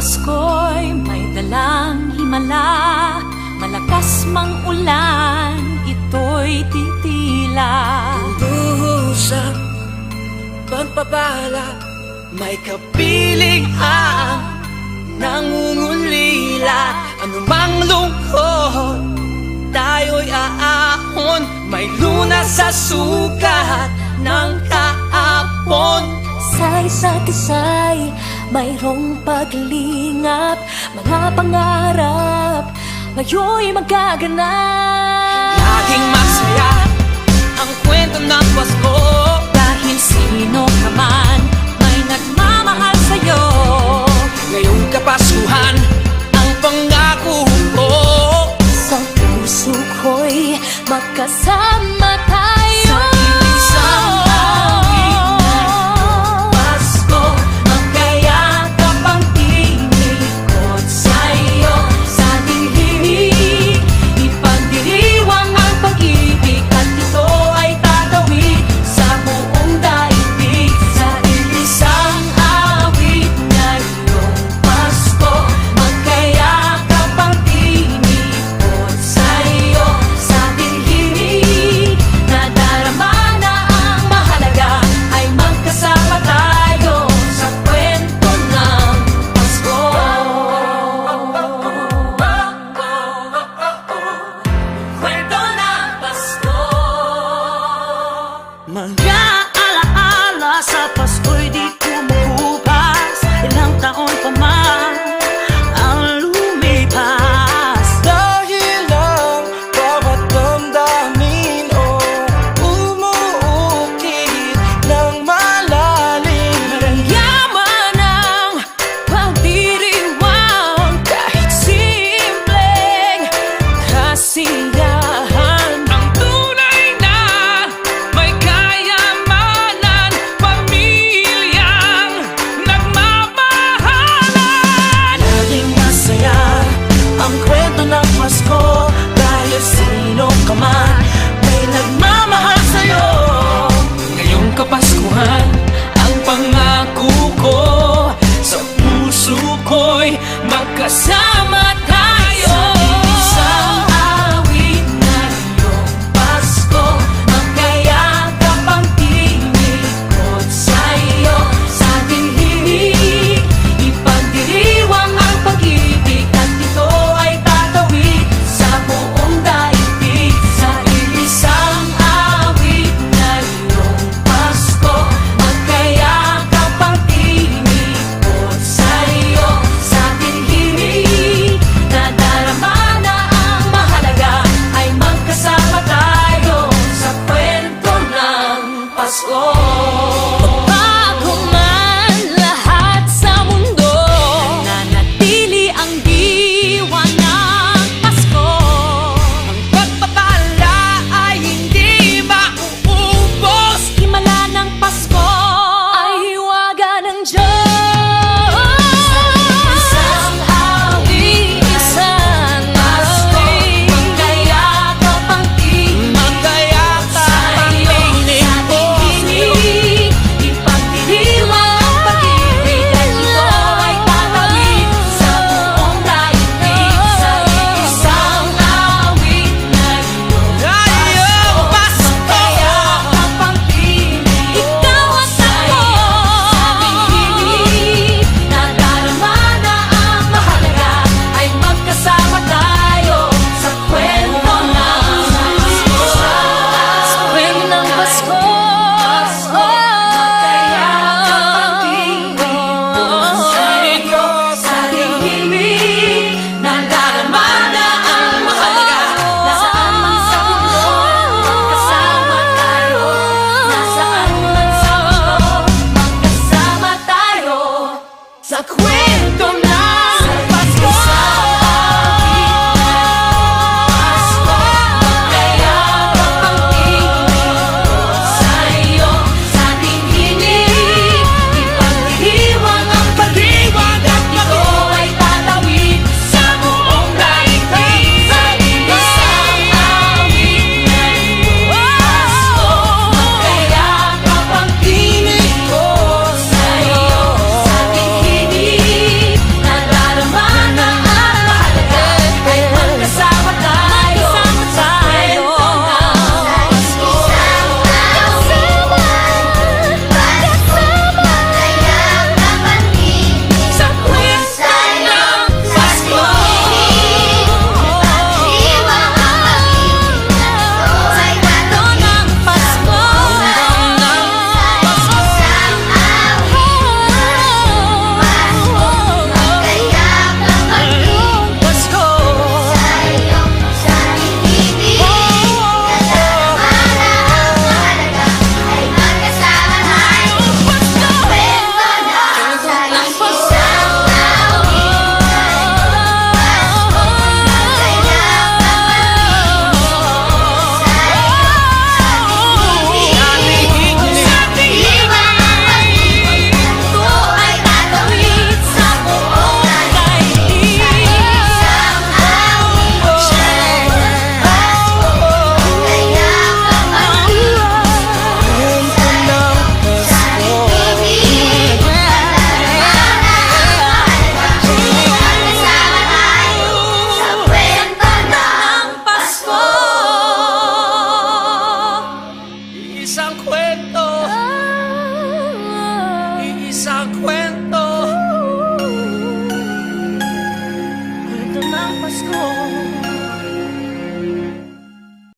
Pasko'y may dalang himala. Malakas mang ulan, ito'y titila. Lulusap, pagpapala May kapiling ang nangungulila. Anumang lungkot, tayo'y aahon. May luna sa sukat ng kaapon. Say sa kisay, mayroong paglingap Mga pangarap, ngayon magaganap. Laging masaya ang kwento ng Pasko Dahil sino ka man 我们。Magkasama tayo slow. 想回头。